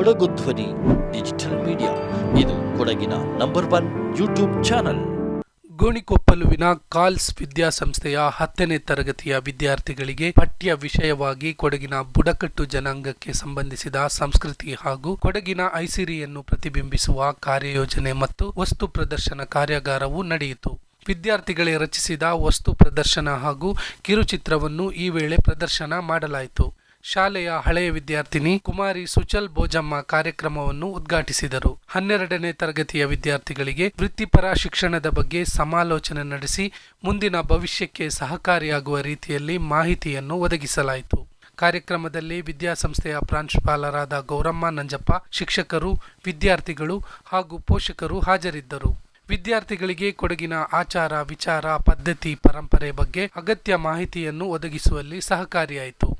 ಕೊಡಗು ಧ್ವನಿ, digital media. ಇದು ಕೊಡಗಿನ ನಂಬರ್ ಒನ್ ಯೂಟ್ಯೂಬ್ ಚಾನಲ್. ಗೋಣಿಕೊಪ್ಪಲುವಿನ ಕಾಲ್ಸ್ ವಿದ್ಯಾಸಂಸ್ಥೆಯ ಹತ್ತನೇ ತರಗತಿಯ ವಿದ್ಯಾರ್ಥಿಗಳಿಗೆ ಪಠ್ಯ ವಿಷಯವಾಗಿ ಕೊಡಗಿನ ಬುಡಕಟ್ಟು ಜನಾಂಗಕ್ಕೆ ಸಂಬಂಧಿಸಿದ ಸಂಸ್ಕೃತಿ ಹಾಗೂ ಕೊಡಗಿನ ಐಸಿರಿಯನ್ನು ಪ್ರತಿಬಿಂಬಿಸುವ ಕಾರ್ಯಯೋಜನೆ ಮತ್ತು ವಸ್ತು ಪ್ರದರ್ಶನ ಕಾರ್ಯಾಗಾರವು ನಡೆಯಿತು. ವಿದ್ಯಾರ್ಥಿಗಳೇ ರಚಿಸಿದ ವಸ್ತು ಪ್ರದರ್ಶನ ಹಾಗೂ ಕಿರುಚಿತ್ರವನ್ನು ಈ ವೇಳೆ ಪ್ರದರ್ಶನ ಮಾಡಲಾಯಿತು. ಶಾಲೆಯ ಹಳೆಯ ವಿದ್ಯಾರ್ಥಿನಿ ಕುಮಾರಿ ಸುಚಲ್ ಬೋಜಮ್ಮ ಕಾರ್ಯಕ್ರಮವನ್ನು ಉದ್ಘಾಟಿಸಿದರು. ಹನ್ನೆರಡನೇ ತರಗತಿಯ ವಿದ್ಯಾರ್ಥಿಗಳಿಗೆ ವೃತ್ತಿಪರ ಶಿಕ್ಷಣದ ಬಗ್ಗೆ ಸಮಾಲೋಚನೆ ನಡೆಸಿ ಮುಂದಿನ ಭವಿಷ್ಯಕ್ಕೆ ಸಹಕಾರಿಯಾಗುವ ರೀತಿಯಲ್ಲಿ ಮಾಹಿತಿಯನ್ನು ಒದಗಿಸಲಾಯಿತು. ಕಾರ್ಯಕ್ರಮದಲ್ಲಿ ವಿದ್ಯಾಸಂಸ್ಥೆಯ ಪ್ರಾಂಶುಪಾಲರಾದ ಗೌರಮ್ಮ ನಂಜಪ್ಪ, ಶಿಕ್ಷಕರು, ವಿದ್ಯಾರ್ಥಿಗಳು ಹಾಗೂ ಪೋಷಕರು ಹಾಜರಿದ್ದರು. ವಿದ್ಯಾರ್ಥಿಗಳಿಗೆ ಕೊಡಗಿನ ಆಚಾರ, ವಿಚಾರ, ಪದ್ಧತಿ, ಪರಂಪರೆ ಬಗ್ಗೆ ಅಗತ್ಯ ಮಾಹಿತಿಯನ್ನು ಒದಗಿಸುವಲ್ಲಿ ಸಹಕಾರಿಯಾಯಿತು.